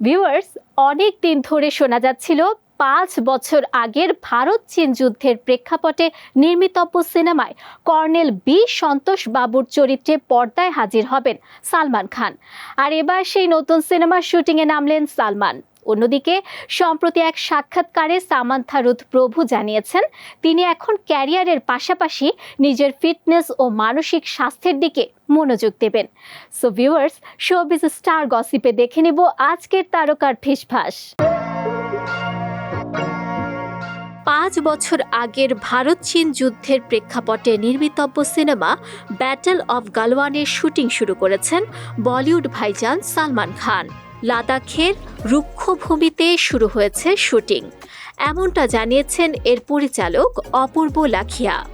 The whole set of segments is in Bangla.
ভিউয়ার্স অনেক দিন ধরে শোনা যাচ্ছিল পাঁচ বছর আগের ভারত চীন যুদ্ধের প্রেক্ষাপটে নির্মিতব্য সিনেমায় কর্নেল বি সন্তোষ বাবুর চরিত্রে পর্দায় হাজির হবেন সালমান খান। আর এবার সেই নতুন সিনেমার শুটিংয়ে নামলেন সালমান। অন্যদিকে, সম্প্রতি এক সাক্ষাৎকারে সামান্থা রুথ প্রভু জানিয়েছেন, তিনি এখন ক্যারিয়ারের পাশাপাশি নিজের ফিটনেস ও মানসিক স্বাস্থ্যের দিকে মনোযোগ দেবেন। সো ভিউয়ার্স শোবিজ স্টার গসিপে দেখে নেব আজকের তারকার ফিসফাস। পাঁচ বছর আগের ভারত চীন যুদ্ধের প্রেক্ষাপটে নির্মিতব্য সিনেমা ব্যাটল অফ গালওয়ানের শুটিং শুরু করেছেন বলিউড ভাইজান সালমান খান। লাদাখের রুক্ষ ভূমিতে শুরু হয়েছে শুটিং। এমনটা জানিয়েছেন এর পরিচালক অপূর্ব লাখিয়া।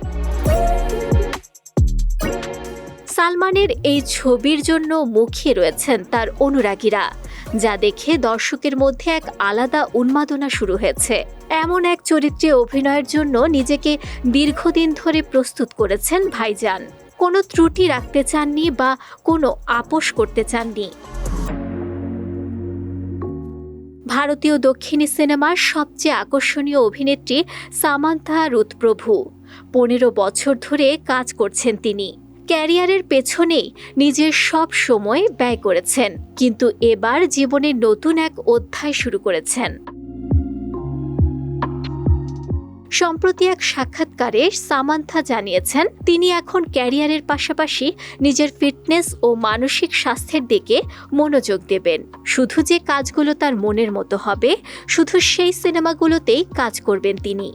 সালমানের এই ছবির জন্য মুখিয়ে রয়েছেন তার অনুরাগীরা, যা দেখে দর্শকের মধ্যে এক আলাদা উন্মাদনা শুরু হয়েছে। এমন এক চরিত্রে অভিনয়ের জন্য নিজেকে দীর্ঘদিন ধরে প্রস্তুত করেছেন ভাইজান। কোনো ত্রুটি রাখতে চাননি বা কোনো আপোষ করতে চাননি। ভারতীয় দক্ষিণী সিনেমার সবচেয়ে আকর্ষণীয় অভিনেত্রী সামান্থা রুতপ্রভু পনেরো বছর ধরে কাজ করছেন তিনি। ক্যারিয়ারের পেছনেই নিজের সব সময় ব্যয় করেছেন, কিন্তু এবার জীবনে নতুন এক অধ্যায় শুরু করেছেন। সম্প্রতি এক সাক্ষাৎকারে সামান্থা জানিয়েছেন, তিনি এখন ক্যারিয়ারের পাশাপাশি নিজের ফিটনেস ও মানসিক স্বাস্থ্যের দিকে মনোযোগ দেবেন। শুধু যে কাজগুলো তার মনের মতো হবে, শুধু সেই সিনেমাগুলোতেই কাজ করবেন তিনি।